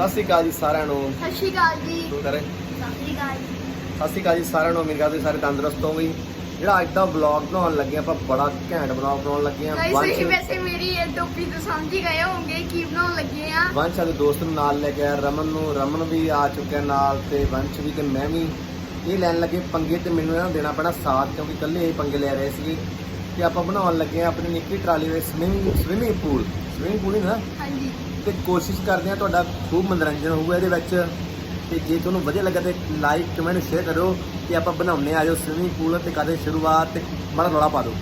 ਸਤਿ ਸ਼੍ਰੀ ਅਕਾਲ ਜੀ ਸਾਰਿਆਂ ਨੂੰ। ਸਤਿ ਸ਼੍ਰੀ ਅਕਾਲ ਜੀ। ਤੂੰ ਕਰੇ? ਸਤਿ ਸ਼੍ਰੀ ਅਕਾਲ ਜੀ। ਸਤਿ ਸ਼੍ਰੀ ਅਕਾਲ ਜੀ ਸਾਰਿਆਂ ਨੂੰ। ਉਮੀਦ ਕਰਦੇ ਸਾਰੇ ਤੰਦਰੁਸਤ ਹੋਵੋਗੇ। ਜਿਹੜਾ ਅੱਜ ਦਾ ਵਲੌਗ ਬਣਾਉਣ ਲੱਗੇ ਆਪਾਂ ਬੜਾ ਘੈਂਟ ਵਲੌਗ ਬਣਾਉਣ ਲੱਗੇ ਆ ਗਾਇਸ ਤੁਸੀਂ ਵੈਸੇ ਮੇਰੀ ਇਹ ਟੋਪੀ ਤੋਂ ਸਮਝ ਹੀ ਗਏ ਹੋਵੋਗੇ ਕੀ ਬਣਾਉਣ ਲੱਗੇ ਆ ਵੰਸ਼ ਸਾਡੇ ਦੋਸਤ ਨੂੰ ਨਾਲ ਲੈ ਕੇ ਆਇਆ ਰਮਨ ਨੂੰ। ਰਮਨ ਵੀ ਆ ਚੁੱਕਿਆ ਨਾਲ ਤੇ ਵੰਸ਼ ਵੀ ਤੇ ਮੈਂ ਵੀ। ਇਹ ਲੈਣ ਲੱਗੇ ਪੰਗੇ ਤੇ ਮੈਨੂੰ ਇਹਨਾਂ ਦੇਣਾ ਪੈਣਾ ਸਾਥ ਕਿਉਂਕਿ ਇਕੱਲੇ ਇਹ ਪੰਗੇ ਲੈ ਰਹੇ ਸੀਗੇ। ਤੇ ਆਪਾਂ ਬਣਾਉਣ ਲੱਗੇ ਆ ਆਪਣੀ ਨਿੱਕੀ ਟਰਾਲੀ ਵਿੱਚ swimming swimming pool swimming pool ਹੀ ਨਾ? ਹਾਂਜੀ। ਤੇ ਕੋਸ਼ਿਸ਼ ਕਰਦੇ ਆ ਤੁਹਾਡਾ ਖੂਬ ਮਨੋਰੰਜਨ ਹੋਊਗਾ ਇਹਦੇ ਵਿੱਚ। ਤੇ ਜੇ ਤੁਹਾਨੂੰ ਵਧੀਆ ਲੱਗਾ ਤੇ ਲਾਈਕ ਕਮੈਂਟ ਸ਼ੇਅਰ ਕਰੋ ਤੇ ਆਪਾਂ ਬਣਾਉਣੇ ਆ ਜੋ ਸਵਿਮਿੰਗ ਪੂਲ ਤੇ ਕਰਦੇ ਸ਼ੁਰੂਆਤ ਤੇ ਬੜਾ ਰੌਲਾ ਪਾ ਦਿਓ।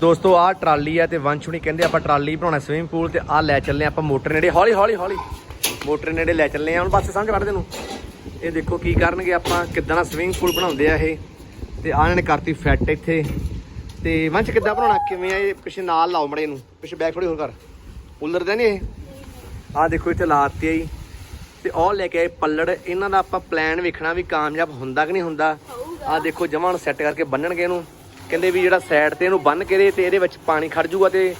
ਦੋਸਤੋ, ਆਹ ਟਰਾਲੀ ਆ ਤੇ ਵੰਸ਼ ਹੁਣੀ ਕਹਿੰਦੇ ਆਪਾਂ ਟਰਾਲੀ ਬਣਾਉਣਾ ਸਵਿਮਿੰਗ ਪੂਲ ਤੇ ਆਹ ਲੈ ਚੱਲੇ ਆਪਾਂ ਮੋਟਰ ਨੇੜੇ। ਹੌਲੀ ਹੌਲੀ ਹੌਲੀ। ਮੋਟਰ ਨੇੜੇ ਲੈ ਚੱਲੇ ਆ ਹੁਣ ਪਾਸੇ ਸਮਝ ਕੱਢ ਤੈਨੂੰ ਇਹ ਦੇਖੋ ਕੀ ਕਰਨਗੇ ਆਪਾਂ, ਕਿੱਦਾਂ ਦਾ ਸਵਿਮਿੰਗ ਪੂਲ ਬਣਾਉਂਦੇ ਆ ਇਹ। ਤੇ ਆਹ ਇਹਨਾਂ ਨੇ ਕਰਤੀ ਫਿੱਟ ਇੱਥੇ। ਤੇ ਵੰਸ਼ ਕਿੱਦਾਂ ਬਣਾਉਣਾ? ਕਿਵੇਂ ਆ ਇਹ? ਪਿੱਛੇ ਨਾਲ ਲਾਓ ਮੜੇ ਨੂੰ ਪਿੱਛੇ ਬੈਕ ਥੋੜੀ ਹੋਰ ਕਰ। ਉਲਰਦਾ ਨਹੀਂ ਇਹ? ਆਹ ਦੇਖੋ ਇੱਥੇ ਲਾਤੀ ਆ ਜੀ। ਤੇ ਉਹ ਲੈ ਕੇ ਆਏ ਪੱਲੜ। ਇਹਨਾਂ ਦਾ ਆਪਾਂ ਪਲਾਨ ਵੇਖਣਾ ਵੀ ਕਾਮਯਾਬ ਹੁੰਦਾ ਕਿ ਨਹੀਂ ਹੁੰਦਾ। ਆਹ ਦੇਖੋ ਜਮਾਂ ਨੂੰ ਸੈੱਟ ਕਰਕੇ ਬੰਨਣਗੇ ਇਹਨੂੰ। ਕਹਿੰਦੇ ਵੀ ਜਿਹੜਾ ਸਾਈਡ ਤੇ ਇਹਨੂੰ ਬੰਨ ਕੇ ਦੇ ਤੇ ਇਹਦੇ ਵਿੱਚ ਪਾਣੀ ਖੜ ਜੂਗਾ ਤੇ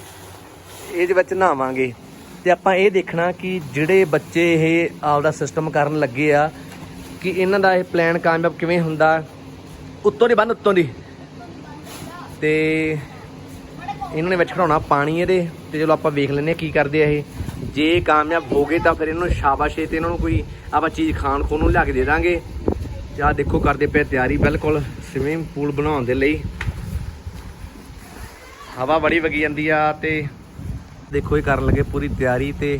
ਇਹਦੇ ਵਿੱਚ ਨਹਾਵਾਂਗੇ। ਤੇ ਆਪਾਂ ਇਹ ਦੇਖਣਾ ਕਿ ਜਿਹੜੇ ਬੱਚੇ ਇਹ ਆਪਦਾ ਸਿਸਟਮ ਕਰਨ ਲੱਗੇ ਆ ਕਿ ਇਹਨਾਂ ਦਾ ਇਹ ਪਲਾਨ ਕਾਮਯਾਬ ਕਿਵੇਂ ਹੁੰਦਾ। ਉੱਤੋਂ ਦੀ ਬੰਨ ਉੱਤੋਂ ਦੀ। ਤੇ ਇਹਨਾਂ ਨੇ ਵਿੱਚ ਖੜਾਉਣਾ ਪਾਣੀ ਇਹਦੇ ਤੇ ਚਲੋ ਆਪਾਂ ਵੇਖ ਲੈਂਦੇ ਹਾਂ ਕੀ ਕਰਦੇ ਆ ਇਹ। ਜੇ ਕਾਮਯਾਬ ਹੋ ਗਏ ਤਾਂ ਫਿਰ ਇਹਨਾਂ ਨੂੰ ਸ਼ਾਬਾਸ਼ ਤੇ ਇਹਨਾਂ ਨੂੰ ਕੋਈ ਆਪਾਂ ਚੀਜ਼ ਖਾਣ ਖੋਣ ਨੂੰ ਲਿਆ ਕੇ ਦੇ ਦਾਂਗੇ। ਜਾਂ ਦੇਖੋ ਕਰਦੇ ਪਏ ਤਿਆਰੀ ਬਿਲਕੁਲ ਸਵਿਮਿੰਗ ਪੂਲ ਬਣਾਉਣ ਦੇ ਲਈ। ਹਵਾ ਬੜੀ ਵਗੀ ਜਾਂਦੀ ਆ ਤੇ ਦੇਖੋ ਇਹ ਕਰਨ ਲੱਗੇ ਪੂਰੀ ਤਿਆਰੀ ਤੇ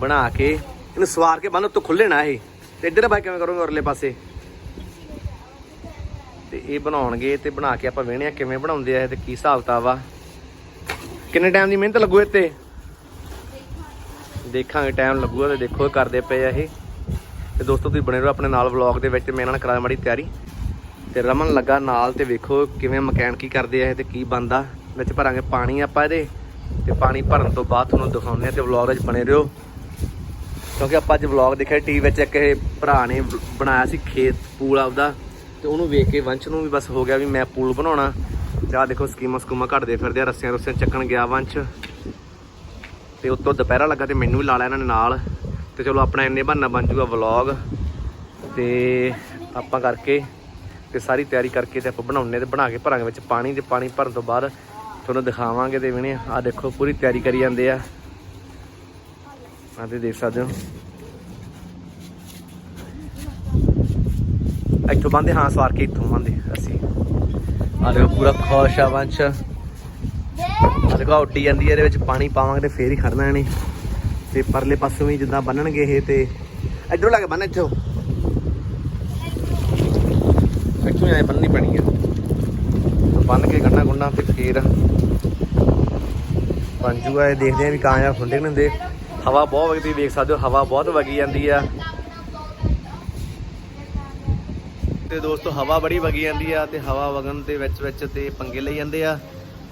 ਬਣਾ ਕੇ। ਇਹਨੂੰ ਸਵਾਰ ਕੇ ਬੰਨ ਤੋਂ ਖੁੱਲੇ ਨਾ ਇਹ। ਤੇ ਇੱਧਰ ਬਾਈ ਕਿਵੇਂ ਕਰੋਗੇ ਉਰਲੇ ਪਾਸੇ? ਤੇ ਇਹ ਬਣਾਉਣਗੇ ਤੇ ਬਣਾ ਕੇ ਆਪਾਂ ਵੇਖਣੇ ਆ ਕਿਵੇਂ ਬਣਾਉਂਦੇ ਆ ਇਹ ਤੇ ਕੀ ਹਿਸਾਬ ਕਿਤਾਬ ਆ। ਕਿੰਨੇ ਟਾਈਮ ਦੀ ਮਿਹਨਤ ਲੱਗੂ ਇੱਥੇ? ਦੇਖਾਂਗੇ ਟਾਈਮ ਲੱਗੂਗਾ ਤੇ ਦੇਖੋ ਕਰਦੇ ਪਏ ਆ ਇਹ। ਤੇ ਦੋਸਤੋ, ਤੁਸੀਂ ਬਣੇ ਰਹੋ ਆਪਣੇ ਨਾਲ ਵਲੌਗ ਦੇ ਵਿੱਚ ਮੈਂ ਇਹਨਾਂ ਨਾਲ ਕਰਾ ਮਾੜੀ ਤਿਆਰੀ। ਤੇ ਰਮਨ ਲੱਗਾ ਨਾਲ ਤੇ ਵੇਖੋ ਕਿਵੇਂ ਮਕੈਨ ਕੀ ਕਰਦੇ ਆ ਇਹ ਤੇ ਕੀ ਬੰਦਾ ਵਿੱਚ ਭਰਾਂਗੇ ਪਾਣੀ ਆਪਾਂ ਇਹਦੇ। ਤੇ ਪਾਣੀ ਭਰਨ ਤੋਂ ਬਾਅਦ ਤੁਹਾਨੂੰ ਦਿਖਾਉਂਦੇ ਆ ਤੇ ਵਲੌਗ ਵਿੱਚ ਬਣੇ ਰਹੋ। ਕਿਉਂਕਿ ਆਪਾਂ ਅੱਜ ਵਲੌਗ ਦੇਖਿਆ ਟੀਵੀ ਵਿੱਚ ਇੱਕ ਇਹ ਭਰਾ ਨੇ ਬਣਾਇਆ ਸੀ ਖੇਤ, ਪੂਲ ਆਪਦਾ। ਤੇ ਉਹਨੂੰ ਵੇਖ ਕੇ ਵੰਸ਼ ਨੂੰ ਵੀ ਬਸ ਹੋ ਗਿਆ ਵੀ ਮੈਂ ਪੂਲ ਬਣਾਉਣਾ। ਤੇ ਆਹ ਦੇਖੋ ਸਕੀਮਾਂ ਸਕੂਮਾਂ ਘੜਦੇ ਫਿਰਦੇ ਆ, ਰੱਸਿਆਂ ਰੁੱਸਿਆਂ ਚੱਕਣ ਗਿਆ ਵੰਸ਼। ਤੇ ਉੱਤੋਂ ਦੁਪਹਿਰਾ ਲੱਗਾ ਤੇ ਮੈਨੂੰ ਵੀ ਲਾ ਲਿਆ ਇਹਨਾਂ ਨੇ ਨਾਲ। ਤੇ ਚਲੋ ਆਪਣਾ ਇੰਨੇ ਬਹਾਨਾ ਬਣ ਜੂਗਾ ਵਲੌਗ ਤੇ ਆਪਾਂ ਕਰਕੇ ਤੇ ਸਾਰੀ ਤਿਆਰੀ ਕਰਕੇ ਤੇ ਆਪਾਂ ਬਣਾਉਣੇ ਤੇ ਬਣਾ ਕੇ ਭਰਾਂਗੇ ਵਿੱਚ ਪਾਣੀ ਤੇ ਪਾਣੀ ਭਰਨ ਤੋਂ ਬਾਅਦ ਤੁਹਾਨੂੰ ਦਿਖਾਵਾਂਗੇ ਤੇ ਵਿਨੇ ਆਹ ਦੇਖੋ ਪੂਰੀ ਤਿਆਰੀ ਕਰੀ ਜਾਂਦੇ ਆ। ਆਹ ਤੇ ਦੇਖ ਸਕਦੇ ਹੋ। ਇੱਥੋਂ ਬੰਦੇ ਹਾਂ ਸਵਾਰ ਕੇ ਇੱਥੋਂ ਬੰਦੇ ਅਸੀਂ। ਆਹ ਦੇਖੋ ਪੂਰਾ ਖੁਸ਼ ਆ, ਵੰਸ਼। ਆਹ ਦੇਖੋ ਉੱਡੀ ਜਾਂਦੀ ਹੈ ਇਹਦੇ ਵਿੱਚ ਪਾਣੀ ਪਾਵਾਂਗੇ ਤੇ ਫੇਰ ਹੀ ਖੜਨਾ ਇਹਨੇ। ਤੇ ਪਰਲੇ ਪਾਸੋਂ ਵੀ ਜਿੱਦਾਂ ਬੰਨਣਗੇ ਇਹ ਤੇ। ਇਧਰੋਂ ਲਾ ਬੰਨ, ਇੱਥੋਂ। ਇੱਥੋਂ ਐ ਬੰਨਣੀ ਪੈਣੀ ਆ। ਬੰਨ ਕੇ ਗੰਨਾ ਗੁੰਨਾ ਤੇ ਫੇਰ ਬਣ ਜੂਗਾ ਇਹ। ਦੇਖਦੇ ਆ ਵੀ ਕਾਂ ਹੁੰਦੇ ਕਿ ਨਹੀਂ ਹੁੰਦੇ ਹਵਾ ਬਹੁਤ ਵਗਦੀ ਵੇਖ ਸਕਦੇ ਹੋ, ਹਵਾ ਬਹੁਤ ਵਗੀ ਜਾਂਦੀ ਆ। ਤੇ ਦੋਸਤੋ, ਹਵਾ ਬੜੀ ਵਗੀ ਜਾਂਦੀ ਆ ਤੇ ਹਵਾ ਵਗਣ ਦੇ ਵਿੱਚ ਵਿੱਚ ਤੇ ਪੰਗੇ ਲਈ ਜਾਂਦੇ ਆ।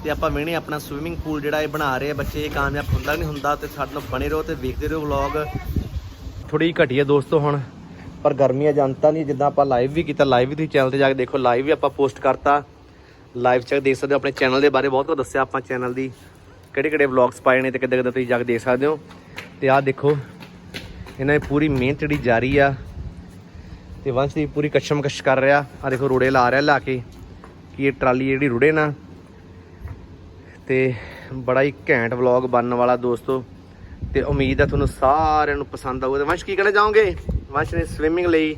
ਤੇ ਆਪਾਂ ਵੇਣੇ ਆਪਣਾ ਸਵਿਮਿੰਗ ਪੂਲ ਜਿਹੜਾ ਇਹ ਬਣਾ ਰਹੇ ਆ ਬੱਚੇ ਇਹ ਕਾਮਯਾਬ ਹੁੰਦਾ ਨਹੀਂ ਹੁੰਦਾ ਤੇ ਸਾਡੇ ਨਾਲ ਬਣੇ ਰਹੋ ਤੇ ਵੇਖਦੇ ਰਹੋ ਵਲੌਗ ਥੋੜੀ ਘਟੀ ਆ ਦੋਸਤੋ ਹੁਣ, ਪਰ ਗਰਮੀਆਂ ਜਨਤਾ ਨਹੀਂ ਜਿੱਦਾਂ ਆਪਾਂ ਲਾਈਵ ਵੀ ਕੀਤਾ ਲਾਈਵ ਵੀ ਤੁਸੀਂ ਚੈਨਲ ਤੇ ਜਾ ਕੇ ਦੇਖੋ ਲਾਈਵ ਵੀ ਆਪਾਂ ਪੋਸਟ ਕਰਤਾ। ਲਾਈਵ ਚ ਦੇਖ ਸਕਦੇ ਹੋ, ਆਪਣੇ ਚੈਨਲ ਦੇ ਬਾਰੇ ਬਹੁਤ ਕੁਝ ਦੱਸਿਆ ਆਪਾਂ ਚੈਨਲ ਦੀ। ਕਿਹੜੇ ਕਿਹੜੇ ਵਲੌਗਸ ਪਾਏ ਨੇ ਤੇ ਕਿੱਦਾਂ ਕਿੱਦਾਂ ਤੁਸੀਂ ਜਾ ਕੇ ਦੇਖ ਸਕਦੇ ਹੋ। ਤੇ ਆਹ ਦੇਖੋ, ਇਹਨਾਂ ਦੀ ਪੂਰੀ ਮਿਹਨਤ ਜਿਹੜੀ ਜਾਰੀ ਆ। ਤੇ ਵੰਸ਼ ਦੀ ਪੂਰੀ ਕਸ਼ਮਕਸ਼ ਕਰ ਰਿਹਾ। ਆ ਦੇਖੋ ਰੋੜੇ ਲਾ ਰਿਹਾ ਲਾ ਕੇ ਕਿ ਇਹ ਟਰਾਲੀ ਜਿਹੜੀ ਰੁੜੇ ਨਾ, ਤੇ ਬੜਾ ਹੀ ਘੈਂਟ ਵਲੌਗ ਬਣਨ ਵਾਲਾ ਦੋਸਤੋ। ਤੇ ਉਮੀਦ ਹੈ ਤੁਹਾਨੂੰ ਸਾਰਿਆਂ ਨੂੰ ਪਸੰਦ ਆਊਗਾ। ਤੇ ਵੰਸ਼ ਕੀ ਕਹਿਣਾ ਚਾਹੋਗੇ ਵੰਸ਼ ਨੇ ਸਵਿਮਿੰਗ ਲਈ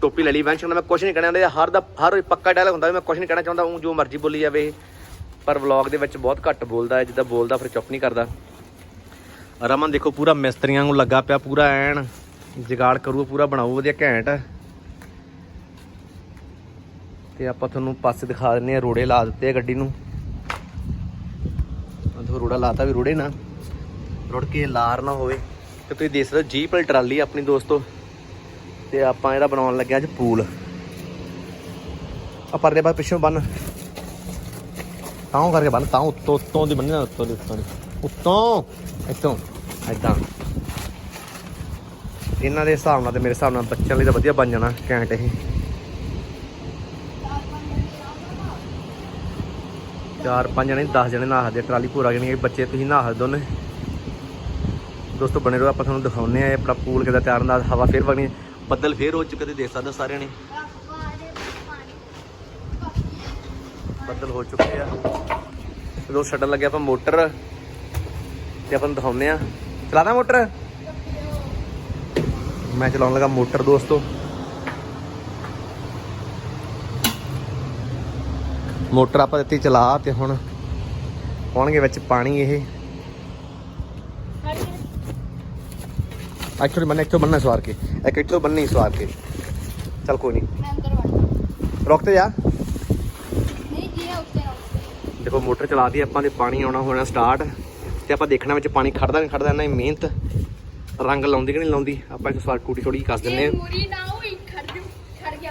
ਟੋਪੀ ਲੈ ਲਈ। ਵੰਸ਼ ਨੂੰ ਮੈਂ ਕੁਝ ਨਹੀਂ ਕਹਿਣਾ। ਚਾਹੁੰਦਾ ਹਰ ਦਾ, ਹਰ ਪੱਕਾ ਡਾਇਲੌਗ ਹੁੰਦਾ ਵੀ ਮੈਂ ਕੁਝ ਨਹੀਂ ਕਹਿਣਾ ਚਾਹੁੰਦਾ ਉਹ ਜੋ ਮਰਜ਼ੀ ਬੋਲੀ ਜਾਵੇ। ਪਰ ਵਲੌਗ ਦੇ ਵਿੱਚ ਬਹੁਤ ਘੱਟ ਬੋਲਦਾ ਹੈ। ਜਿੱਦਾਂ ਬੋਲਦਾ ਫਿਰ ਚੁੱਪ ਨਹੀਂ ਕਰਦਾ। ਰਮਨ ਦੇਖੋ ਪੂਰਾ ਮਿਸਤਰੀਆਂ ਨੂੰ ਲੱਗਾ ਪਿਆ, ਪੂਰਾ ਐਨ ਜਗਾੜ ਕਰੂ ਪੂਰਾ ਬਣਾਊ, ਵਧੀਆ ਘੈਂਟ। ਤੇ ਆਪਾਂ ਤੁਹਾਨੂੰ ਪਾਸੇ ਦਿਖਾ ਦਿੰਨੇ ਆ ਰੋੜੇ ਲਾ ਦਿੱਤੇ ਆ ਗੱਡੀ ਨੂੰ। ਉਹ ਰੋੜਾ ਲਾਤਾ ਵੀ ਰੋੜੇ ਨਾ ਰੁੜ ਕੇ ਲਾਰ ਨਾ ਹੋਵੇ। ਤੇ ਤੁਸੀਂ ਦੇਖ ਸਕਦੇ ਹੋ, ਜੀਪ ਵਾਲੀ ਟਰਾਲੀ ਆਪਣੀ ਦੋਸਤੋ। ਤੇ ਆਪਾਂ ਇਹਦਾ ਬਣਾਉਣ ਲੱਗਿਆ ਅੱਜ ਪੂਲ। ਆ ਪਰਦੇ ਬਾਅਦ ਪਿੱਛੋਂ ਬੰਨ। ਤਾਂ ਕਰਕੇ ਬੰਨ, ਤਾਂ ਉੱਤੋਂ ਉੱਤੋਂ ਦੀ ਬੰਨਣਾ ਉੱਤੋਂ ਦੀ ਉੱਤੋਂ ਦੀ। ਉੱਤੋਂ, ਇੱਥੋਂ ਐਦਾਂ ਇਹਨਾਂ ਦੇ ਹਿਸਾਬ ਨਾਲ ਤੇ ਮੇਰੇ ਹਿਸਾਬ ਨਾਲ ਬੱਚਿਆਂ ਲਈ ਤਾਂ ਵਧੀਆ ਬਣ ਜਾਣਾ, ਘੈਂਟ ਇਹ। ਚਾਰ ਪੰਜ ਜਣੇ 10 ਜਣੇ ਨਹਾਦੇ ਟਰਾਲੀ ਪੂਰਾ ਗਣੀ ਬੱਚੇ ਤੁਸੀਂ ਨਹਾ ਦੋਨੇ ਦੋਸਤੋ, ਬਣੇ ਰਹੋ, ਆਪਾਂ ਤੁਹਾਨੂੰ ਦਿਖਾਉਂਦੇ ਆ ਆਪਣਾ ਪੂਲ ਕਿਦਾਂ ਤਿਆਰ ਹੁੰਦਾ। ਹਵਾ ਫੇਰ ਵਗਣੀ, ਬੱਦਲ ਫੇਰ ਹੋ ਚੁੱਕੇ ਤੇ ਦੇਖ ਸਕਦੇ ਸਾਰਿਆਂ ਨੇ। ਬੱਦਲ ਹੋ ਚੁੱਕੇ ਆ। ਤੇ ਦੋ ਛੱਡਣ ਲੱਗੇ ਆਪਾਂ ਮੋਟਰ ਤੇ ਆਪਾਂ ਨੂੰ ਦਿਖਾਉਂਦੇ ਆ ਚਲਾਦਾ ਮੋਟਰ? ਮੈਂ ਚਲਾਉਣ ਲੱਗਾ ਮੋਟਰ, ਦੋਸਤੋ। ਮੋਟਰ ਆਪਾਂ ਦਿੱਤੀ ਚਲਾ ਤੇ ਹੁਣ ਪਾਉਣਗੇ ਵਿੱਚ ਪਾਣੀ ਇਹ। ਐਕਚੁਅਲੀ ਬੰਨੇ ਇੱਥੋਂ ਬੰਨਣਾ ਸਵਾਰ ਕੇ। ਇੱਕ ਇੱਥੋਂ ਬੰਨੀ ਸਵਾਰ ਕੇ। ਚੱਲ ਕੋਈ ਨਹੀਂ। ਰੁਕ ਤੇ ਜਾ। ਦੇਖੋ ਮੋਟਰ ਚਲਾਤੀ ਆਪਾਂ ਤੇ ਪਾਣੀ ਆਉਣਾ ਹੋਣਾ ਸਟਾਰਟ ਤੇ ਆਪਾਂ ਦੇਖਣਾ ਵਿੱਚ ਪਾਣੀ ਖੜਦਾ ਨਹੀਂ ਖੜਦਾ ਇਹਨਾਂ ਦੀ ਮਿਹਨਤ। ਰੰਗ ਲਾਉਂਦੀ ਕਿ ਨਹੀਂ ਲਾਉਂਦੀ ਆਪਾਂ ਇੱਕ ਸਵਾਰ ਟੂਟੀ ਥੋੜੀ ਕੱਸ ਦਿੰਨੇ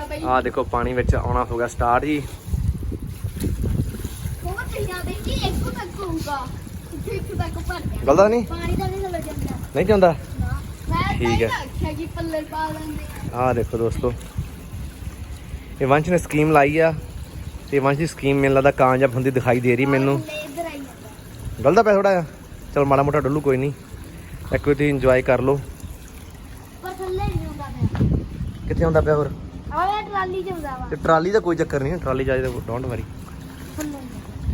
ਬਈ। ਆ ਦੇਖੋ ਪਾਣੀ ਵਿੱਚ ਆਉਣਾ ਹੋ ਗਿਆ ਸਟਾਰਟ ਜੀ ਬਹੁਤ ਤੇਜ਼ਾਂ ਦੇ ਕਿ ਇੱਕੋ ਇੱਥੇ ਇੱਥੇ ਤੱਕ ਗਲਦਾ ਨਹੀਂ? ਪਾਣੀ ਤਾਂ ਨਹੀਂ ਚਲਾ ਜਾਂਦਾ ਨਹੀਂ ਨਾ। ਮੈਂ ਠੀਕ ਹੈ। ਤਾਂ ਆਖਿਆ ਕਿ ਪੱਲੇ ਪਾ ਲੈਂਦੇ ਆ ਦੇਖੋ ਦੋਸਤੋ। ਇਹ ਵੰਸ਼ ਨੇ ਸਕੀਮ ਲਾਈ ਆ ਤੇ ਵੰਸ਼ ਦੀ ਸਕੀਮ ਮੈਨੂੰ ਲੱਗਦਾ ਕਾਮਯਾਬ ਹੁੰਦੀ ਦਿਖਾਈ ਦੇ ਰਹੀ ਮੈਨੂੰ। ਲੈ ਇੱਧਰ ਆਈ ਜਾਂਦਾ ਗਲਦਾ ਪਿਆ ਥੋੜਾ ਜਿਹਾ। ਚਲ ਮਾੜਾ ਮੋਟਾ ਡੁੱਲੂ ਕੋਈ ਨਹੀਂ। ਇੱਕ ਵਾਰੀ ਤੁਸੀਂ ਇੰਜੋਏ ਕਰ ਲਓ। ਪਰ ਥੱਲੇ ਨਹੀਂ ਹੁੰਦਾ ਪਿਆ। ਕਿੱਥੇ ਆਉਂਦਾ ਪਿਆ ਹੋਰ? ਆਵੇ ਟਰਾਲੀ ਚ ਹੁੰਦਾ ਵਾ। ਤੇ ਟਰਾਲੀ ਦਾ ਕੋਈ ਚੱਕਰ ਨਹੀਂ ਟਰਾਲੀ ਜਾਏ ਤਾਂ ਡੋਂਟ ਵਰੀ ਥੱਲੇ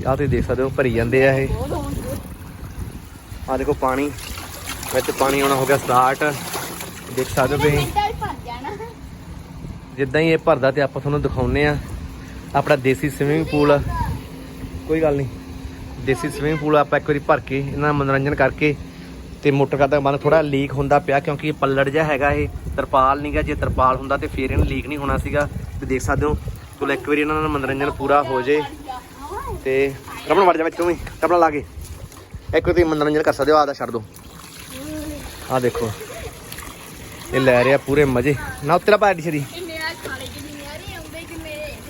ਆਹ ਤੁਸੀਂ ਦੇਖ ਸਕਦੇ ਹੋ ਭਰੀ ਜਾਂਦੇ ਆ ਇਹ। ਆ ਦੇਖੋ ਪਾਣੀ ਵਿੱਚ ਪਾਣੀ ਆਉਣਾ ਹੋ ਗਿਆ ਸਟਾਰਟ ਦੇਖ ਸਕਦੇ ਹੋ ਤੁਸੀਂ। ਜਿੱਦਾਂ ਹੀ ਇਹ ਭਰਦਾ ਤੇ ਆਪਾਂ ਤੁਹਾਨੂੰ ਦਿਖਾਉਨੇ ਆ ਆਪਣਾ ਦੇਸੀ ਸਵਿਮਿੰਗ ਪੂਲ ਕੋਈ ਗੱਲ ਨਹੀਂ। ਦੇਸੀ ਸਵਿਮਿੰਗ ਪੂਲ ਆਪਾਂ ਇੱਕ ਵਾਰੀ ਭਰ ਕੇ ਇਹਨਾਂ ਦਾ ਮਨੋਰੰਜਨ ਕਰਕੇ ਤੇ ਮੋਟਰ ਕਰਦਾ ਬੰਦ ਥੋੜਾ ਲੀਕ ਹੁੰਦਾ ਪਿਆ ਕਿਉਂਕਿ ਇਹ ਪੱਲੜ ਜਿਹਾ ਹੈਗਾ ਇਹ। ਤਰਪਾਲ ਨਹੀਂਗਾ ਜੇ ਤਰਪਾਲ ਹੁੰਦਾ ਤੇ ਫੇਰ ਇਹਨੂੰ ਲੀਕ ਨਹੀਂ ਹੋਣਾ ਸੀਗਾ। ਤੇ ਦੇਖ ਸਕਦੇ ਹੋ ਚਲੋ ਇੱਕ ਵਾਰੀ ਇਹਨਾਂ ਦਾ ਮਨੋਰੰਜਨ ਪੂਰਾ ਹੋ ਜੇ। ਤੇ ਰਮਣ ਵੜ ਜਾ ਵਿੱਚ ਤੂੰ ਵੀ ਟਪਣਾ ਲਾ ਕੇ। ਇੱਕ ਤੁਸੀਂ ਮਨੋਰੰਜਨ ਕਰ ਸਕਦੇ ਹੋ ਆਦਾ ਛੱਡ ਦੋ। ਆ ਦੇਖੋ। ਇਹ ਲੈ ਰਿਹਾ ਪੂਰੇ ਮਜ਼ੇ। ਨਾ ਉੱਤਰਾ ਪਾਰਟੀ ਸ਼ਰੀ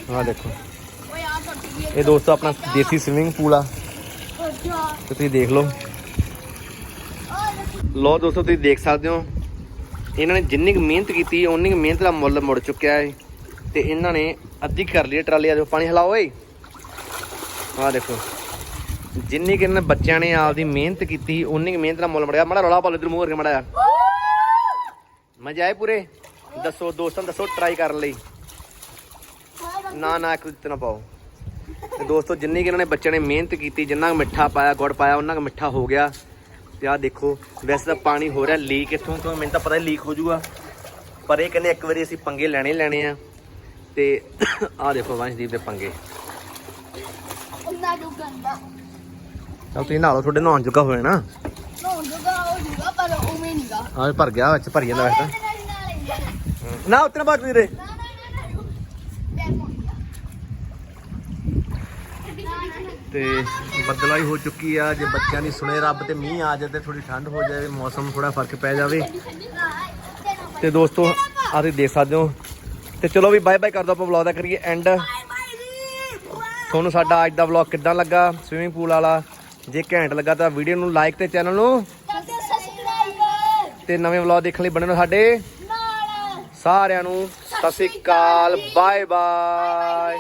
ਆ ਦੇਖੋ। ਇਹ ਦੋਸਤੋ ਆਪਣਾ ਦੇਸੀ ਸਵਿਮਿੰਗ ਪੂਲ ਆ। ਤੁਸੀਂ ਦੇਖ ਲਓ। ਲੋ ਦੋਸਤੋ ਤੁਸੀਂ ਦੇਖ ਸਕਦੇ ਹੋ। ਇਹਨਾਂ ਨੇ ਜਿੰਨੀ ਕੁ ਮਿਹਨਤ ਕੀਤੀ ਉਨੀ ਕੁ ਮਿਹਨਤ ਦਾ ਮੁੱਲ ਮੁੜ ਚੁੱਕਿਆ ਹੈ ਤੇ ਇਹਨਾਂ ਨੇ ਅੱਧੀ ਕਰ ਲਈ ਟਰਾਲੀ ਆ ਦੇਖੋ ਪਾਣੀ ਹਿਲਾਓ ਓਏ। ਆਹ ਦੇਖੋ। ਜਿੰਨੀ ਕਿ ਇਹਨਾਂ ਬੱਚਿਆਂ ਨੇ ਆਪਦੀ ਮਿਹਨਤ ਕੀਤੀ, ਉਨੀ ਕੁ ਮਿਹਨਤ ਦਾ ਮੁੱਲ ਮੁੜਿਆ। ਮਾੜਾ ਰੌਲਾ ਪਾ ਲਓ, ਇਧਰ ਮੂੰਹ ਕਰਕੇ ਮਾੜਾ ਮਜ਼ਾ ਆਏ ਪੂਰੇ? ਦੱਸੋ ਦੋਸਤਾਂ, ਦੱਸੋ ਟਰਾਈ ਕਰਨ ਲਈ। ਨਾ ਨਾ, ਇੱਕ ਦਿੱਤੇ ਨਾ ਪਾਓ। ਤੇ ਦੋਸਤੋ, ਜਿੰਨੀ ਕਿ ਇਹਨਾਂ ਨੇ ਬੱਚਿਆਂ ਨੇ ਮਿਹਨਤ ਕੀਤੀ, ਜਿੰਨਾ ਕੁ ਮਿੱਠਾ ਪਾਇਆ, ਗੁੜ ਪਾਇਆ ਉਹਨਾਂ ਕੁ ਮਿੱਠਾ ਹੋ ਗਿਆ। ਤੇ ਆਹ ਦੇਖੋ, ਵੈਸੇ ਤਾਂ ਪਾਣੀ ਹੋ ਰਿਹਾ ਲੀਕ ਇੱਥੋਂ ਤੋਂ ਮੈਨੂੰ ਤਾਂ ਪਤਾ ਹੀ ਲੀਕ ਹੋ ਜਾਊਗਾ। ਪਰ ਇਹ ਕਹਿੰਦੇ ਇੱਕ ਵਾਰੀ ਅਸੀਂ ਪੰਗੇ ਲੈਣੇ ਹੀ ਲੈਣੇ ਆ। ਤੇ ਆਹ ਦੇਖੋ, ਵੰਸ਼ਦੀਪ ਦੇ ਪੰਗੇ। ਗੰਦਾ। ਚਲ ਤੁਸੀਂ ਨਾਲੋ ਤੁਹਾਡੇ ਨਹਾਉਣ ਜੁਗਾ ਹੋਇਆ ਨਾ। ਨਹਾਉਣ ਜੋਗਾ ਹੋ ਜੂਗਾ ਪਰ ਉਵੇਂ ਨਹੀਂਗਾ ਆਹ ਭਰ ਗਿਆ ਵਿੱਚ ਭਰੀ ਜਾਂਦਾ ਵੈਸੇ ਤਾਂ। ਨਾ ਉਤਨਾ ਬਾਤ ਵੀਰੇ। ਹੋ ਤੇ ਬੱਦਲਾਈ ਹੋ ਚੁੱਕੀ ਆ ਜੇ ਬੱਚਿਆਂ ਦੀ ਸੁਣੇ ਰੱਬ ਤੇ ਮੀਂਹ ਆ ਤੇ ਥੋੜੀ ਠੰਡ ਹੋ ਜਾਵੇ ਮੌਸਮ ਥੋੜਾ ਫ਼ਰਕ ਪੈ ਜਾਵੇ। ਤੇ ਦੋਸਤੋ ਤੁਸੀਂ ਦੇਖ ਸਕਦੇ ਹੋ। ਤੇ ਚਲੋ ਵੀ ਬਾਏ ਬਾਏ ਕਰ ਦੋ ਆਪਾਂ ਵਲੌਗ ਦਾ ਕਰੀਏ ਐਂਡ ਤੁਹਾਨੂੰ ਸਾਡਾ ਅੱਜ ਦਾ ਵਲੌਗ ਕਿੱਦਾਂ ਲੱਗਾ? ਸਵਿਮਿੰਗ ਪੂਲ ਵਾਲਾ। ਜੇ ਘੈਂਟ ਲੱਗਾ ਤਾਂ ਵੀਡੀਓ ਨੂੰ ਲਾਈਕ ਤੇ ਚੈਨਲ ਨੂੰ ਤੇ ਨਵੇਂ ਵਲੌਗ ਦੇਖਣ ਲਈ ਬਣੇ ਰਹੋ ਸਾਡੇ। ਨਾਲ। ਸਾਰਿਆਂ ਨੂੰ ਸਤਿ ਸ਼੍ਰੀ ਅਕਾਲ। Bye bye